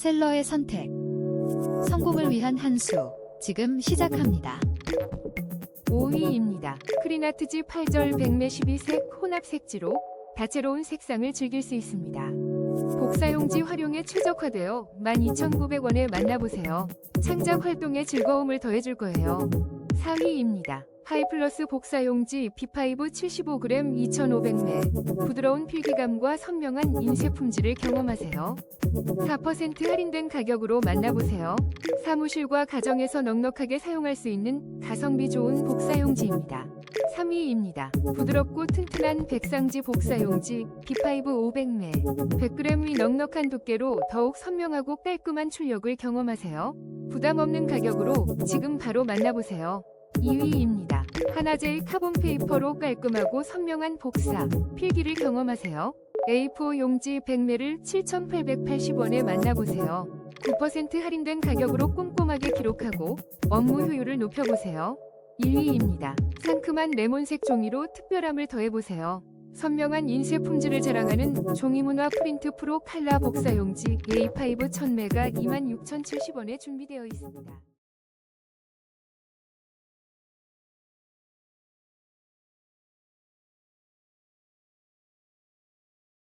셀러의 선택. 성공을 위한 한 수. 지금 시작합니다. 5위입니다. 크리나트지 8절 112색 혼합 색지로 다채로운 색상을 즐길 수 있습니다. 복사용지 활용에 최적화되어 12,900원에 만나보세요. 창작 활동에 즐거움을 더해줄 거예요. 4위입니다. 하이플러스 복사용지 B5 75g 2,500매 부드러운 필기감과 선명한 인쇄 품질을 경험하세요. 4% 할인된 가격으로 만나보세요. 사무실과 가정에서 넉넉하게 사용할 수 있는 가성비 좋은 복사용지입니다. 3위입니다. 부드럽고 튼튼한 백상지 복사용지 B5 500매 100g 위 넉넉한 두께로 더욱 선명하고 깔끔한 출력을 경험하세요. 부담 없는 가격으로 지금 바로 만나보세요. 2위입니다. 하나제일 카본 페이퍼로 깔끔하고 선명한 복사, 필기를 경험하세요. A4 용지 100매를 7,880원에 만나보세요. 9% 할인된 가격으로 꼼꼼하게 기록하고 업무 효율을 높여보세요. 1위입니다. 상큼한 레몬색 종이로 특별함을 더해보세요. 선명한 인쇄 품질을 자랑하는 종이문화 프린트 프로 칼라 복사용지 A5 1000매가 26,070원에 준비되어 있습니다.